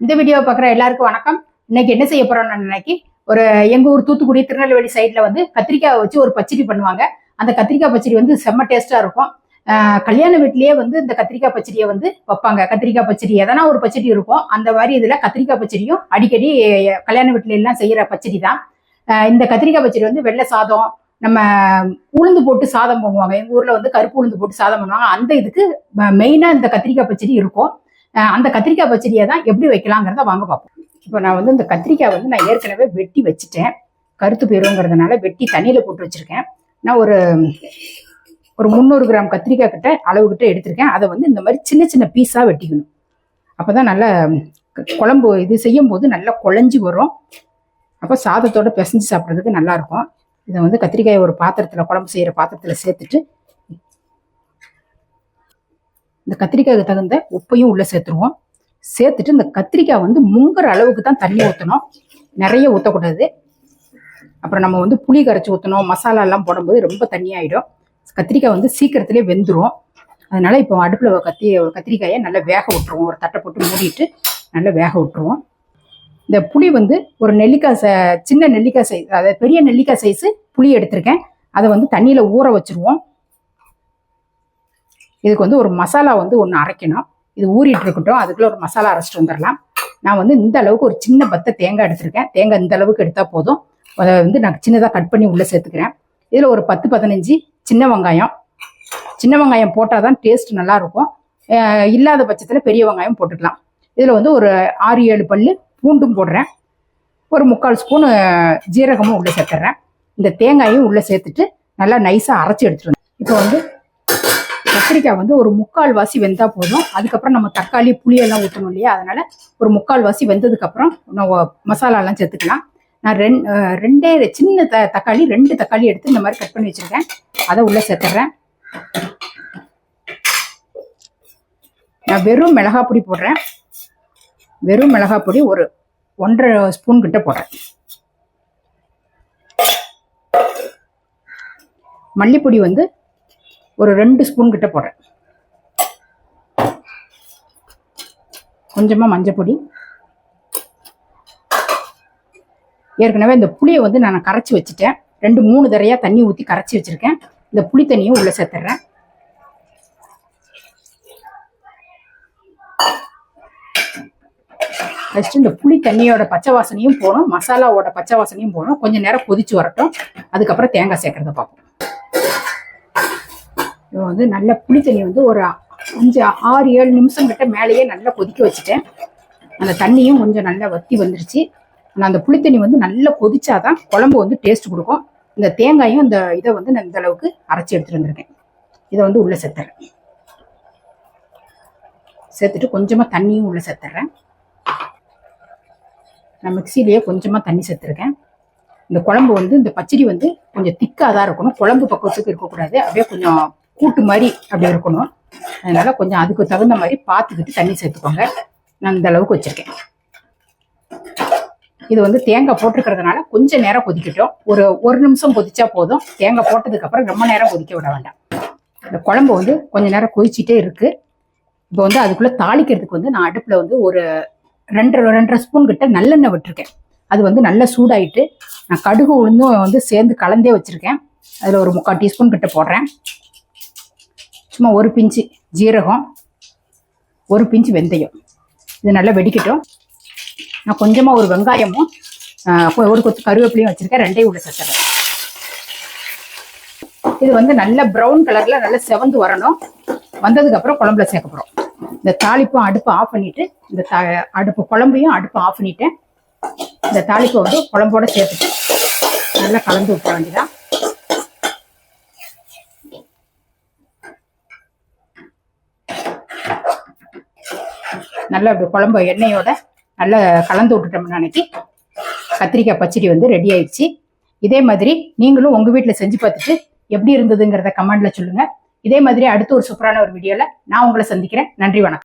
இந்த வீடியோ பார்க்குற எல்லாருக்கும் வணக்கம். இன்னைக்கு என்ன செய்ய போறோம்னு இன்னைக்கு ஒரு எங்க ஊர் தூத்துக்குடி திருநெல்வேலி சைட்ல வந்து கத்திரிக்காய் வச்சு ஒரு பச்சடி பண்ணுவாங்க. அந்த கத்திரிக்காய் பச்சடி வந்து செம்ம டேஸ்டா இருக்கும். கல்யாண வீட்லயே வந்து இந்த கத்திரிக்காய் பச்சடியை வந்து வைப்பாங்க. கத்திரிக்காய் பச்சடி எதனா ஒரு பச்சடி இருக்கும். அந்த மாதிரி இதுல கத்திரிக்காய் பச்சடியும் அடிக்கடி கல்யாண வீட்டில எல்லாம் செய்யற பச்சடி தான். இந்த கத்திரிக்காய் பச்சடி வந்து வெள்ளை சாதம் நம்ம உளுந்து போட்டு சாதம் பண்ணுவாங்க. எங்க ஊர்ல வந்து கருப்பு உளுந்து போட்டு சாதம் பண்ணுவாங்க. அந்த இதுக்கு மெயினா இந்த கத்திரிக்காய் பச்சடி இருக்கும். அந்த கத்திரிக்காய் பச்சடியை தான் எப்படி வைக்கலாங்கிறத வாங்க பார்ப்போம். இப்போ நான் வந்து இந்த கத்திரிக்காய் வந்து நான் ஏற்கனவே வெட்டி வச்சுட்டேன். கருத்து போயிருங்கிறதுனால வெட்டி தண்ணியில் போட்டு வச்சுருக்கேன். நான் ஒரு ஒரு முந்நூறு கிராம் கத்திரிக்காய் கிட்ட அளவு கிட்ட எடுத்திருக்கேன். அதை வந்து இந்த மாதிரி சின்ன சின்ன பீஸாக வெட்டிக்கணும். அப்போ தான் நல்லா குழம்பு இது செய்யும் போது நல்லா குழஞ்சி வரும். அப்போ சாதத்தோட பிசைஞ்சு சாப்பிட்றதுக்கு நல்லா இருக்கும். இதை வந்து கத்திரிக்காயை ஒரு பாத்திரத்தில் குழம்பு செய்கிற பாத்திரத்தில் சேர்த்துட்டு இந்த கத்திரிக்காய்க்கு தகுந்த உப்பையும் உள்ள சேர்த்துருவோம். சேர்த்துட்டு இந்த கத்திரிக்காய் வந்து முங்குற அளவுக்கு தான் தண்ணி ஊற்றணும் நிறைய ஊற்றக்கூடாது அப்புறம் நம்ம வந்து புளி கரைச்சி ஊற்றணும் மசாலா எல்லாம் போடும்போது ரொம்ப தண்ணியாயிடும். கத்திரிக்காய் வந்து சீக்கிரத்திலே வெந்துடும் அதனால இப்போ அடுப்பில் கத்தி கத்திரிக்காயை நல்லா வேக விட்டுருவோம். ஒரு தட்டை போட்டு மூடிட்டு நல்லா வேக விட்டுருவோம். இந்த புளி வந்து ஒரு நெல்லிக்காய் ச சின்ன நெல்லிக்காய் சைஸ் அதாவது பெரிய நெல்லிக்காய் சைஸு புளி எடுத்திருக்கேன். அதை வந்து தண்ணியில் ஊற வச்சிருவோம். இதுக்கு வந்து ஒரு மசாலா வந்து ஒன்று அரைக்கணும். இது ஊறிட்டு இருக்கட்டும் அதுக்குள்ளே ஒரு மசாலா அரைச்சிட்டு வந்துடலாம் நான் வந்து இந்த அளவுக்கு ஒரு சின்ன பத்தை தேங்காய் எடுத்திருக்கேன். தேங்காய் இந்த அளவுக்கு எடுத்தால் போதும். அதை வந்து நான் சின்னதாக கட் பண்ணி உள்ளே சேர்த்துக்கிறேன். இதில் ஒரு பத்து பதினஞ்சு சின்ன வெங்காயம். சின்ன வெங்காயம் போட்டால் தான் டேஸ்ட் நல்லா இருக்கும் இல்லாத பட்சத்தில் பெரிய வெங்காயம் போட்டுக்கலாம். இதில் வந்து ஒரு ஆறு ஏழு பல் பூண்டும் போடுறேன். ஒரு முக்கால் ஸ்பூனு ஜீரகமும் உள்ளே சேர்த்துறேன். இந்த தேங்காயும் உள்ளே சேர்த்துட்டு நல்லா நைஸாக அரைச்சி எடுத்துட்டு வந்து இப்போ வந்து கத்திரிக்காய் வந்து ஒரு முக்கால் வாசி வெந்தால் போதும். அதுக்கப்புறம் நம்ம தக்காளி புளியெல்லாம் ஊற்றணும் இல்லையா? அதனால ஒரு முக்கால் வாசி வெந்ததுக்கப்புறம் நம்ம மசாலாலாம் சேர்த்துக்கலாம். நான் ரெண் ரெண்டே சின்ன த தக்காளி ரெண்டு தக்காளி எடுத்து இந்த மாதிரி கட் பண்ணி வச்சுருக்கேன். அதை உள்ளே சேர்த்துறேன். நான் வெறும் மிளகாய் பொடி போடுறேன். வெறும் மிளகாய் பொடி ஒரு ஒன்றரை ஸ்பூன் கிட்ட போடுறேன். மல்லிப்பொடி வந்து ஒரு ரெண்டு ஸ்பூன் கிட்ட போடுறேன். கொஞ்சமாக மஞ்சப்பொடி. ஏற்கனவே இந்த புளியை வந்து நான் கரைச்சி வச்சுட்டேன். ரெண்டு மூணு தரையாக தண்ணி ஊற்றி கரைச்சி வச்சுருக்கேன். இந்த புளி தண்ணியும் உள்ளே சேர்த்துறேன். ஃபஸ்ட்டு இந்த புளி தண்ணியோட பச்சை வாசனையும் போகணும். மசாலாவோட பச்சை வாசனையும் போகணும். கொஞ்சம் நேரம் கொதிச்சு வரட்டும். அதுக்கப்புறம் தேங்காய் சேர்க்கறத பார்ப்போம். வந்து நல்ல புளி தண்ணி வந்து ஒரு அஞ்சு ஆறு ஏழு நிமிஷம் கிட்ட மேலேயே நல்லா கொதிக்க வச்சுட்டேன். அந்த தண்ணியும் கொஞ்சம் நல்லா வத்தி வந்துருச்சு. ஆனால் அந்த புளி தண்ணி வந்து நல்லா கொதிச்சாதான் குழம்பு வந்து டேஸ்ட் கொடுக்கும். இந்த தேங்காயும் இந்த இதை வந்து நான் இந்த அளவுக்கு அரைச்சி எடுத்துட்டு வந்திருக்கேன். இதை வந்து உள்ளே சேர்த்துறேன். சேர்த்துட்டு கொஞ்சமாக தண்ணியும் உள்ளே சேர்த்துறேன். நான் மிக்சிலேயே கொஞ்சமாக தண்ணி சேர்த்துருக்கேன். இந்த குழம்பு வந்து இந்த பச்சடி வந்து கொஞ்சம் திக்காக தான் இருக்கணும். குழம்பு பக்குவத்துக்கு இருக்கக்கூடாது. அப்படியே கொஞ்சம் கூட்டு மாதிரி அப்படி இருக்கணும். அதனால கொஞ்சம் அதுக்கு தகுந்த மாதிரி பார்த்துக்கிட்டு தண்ணி சேர்த்துக்கோங்க. நான் இந்த அளவுக்கு வச்சிருக்கேன். இது வந்து தேங்காய் போட்டிருக்கிறதுனால கொஞ்சம் நேரம் கொதிக்கட்டும். ஒரு ஒரு நிமிஷம் கொதிச்சா போதும். தேங்காய் போட்டதுக்கு அப்புறம் ரொம்ப நேரம் கொதிக்க விட வேண்டாம். இந்த குழம்பு வந்து கொஞ்ச நேரம் கொதிச்சிட்டே இருக்கு. இப்போ வந்து அதுக்குள்ள தாளிக்கிறதுக்கு வந்து நான் அடுப்புல வந்து ஒரு ரெண்டரை ரெண்டரை ஸ்பூன் கிட்ட நல்லெண்ணெய் விட்டுருக்கேன். அது வந்து நல்லா சூடாயிட்டு நான் கடுகு உளுந்தும் வந்து சேர்ந்து கலந்தே வச்சிருக்கேன். அதில் ஒரு முக்கால் டீஸ்பூன் கிட்ட போடுறேன். சும்மா ஒரு பிஞ்சு ஜீரகம் ஒரு பிஞ்சு வெந்தயம். இது நல்லா வெடிக்கட்டும். நான் கொஞ்சமாக ஒரு வெங்காயமும் ஒரு கொத்து கருவேப்பிலையும் வச்சிருக்கேன். ரெண்டையும் உள்ள சேர்த்துறேன் இது வந்து நல்ல ப்ரௌன் கலர்ல நல்லா செவந்து வரணும். வந்ததுக்கு அப்புறம் குழம்புல சேர்க்க போகிறோம் இந்த தாளிப்பும் அடுப்பு ஆஃப் பண்ணிட்டு இந்த த- அடுப்பு குழம்பையும் அடுப்பு ஆஃப் பண்ணிவிட்டேன் இந்த தாளிப்பை வந்து குழம்போட சேர்த்துட்டு நல்லா கலந்து விட்டுற வேண்டியதான் நல்லா இப்படி குழம்பு எண்ணெயோட நல்லா கலந்து விட்டுட்டோம்னு அன்னைக்கு கத்திரிக்காய் பச்சடி வந்து ரெடி ஆயிடுச்சு. இதே மாதிரி நீங்களும் உங்க வீட்டில் செஞ்சு பார்த்துட்டு எப்படி இருந்ததுங்கிறத கமெண்ட்ல சொல்லுங்க. இதே மாதிரி அடுத்த ஒரு சூப்பரான ஒரு வீடியோவில் நான் உங்களை சந்திக்கிறேன். நன்றி வணக்கம்.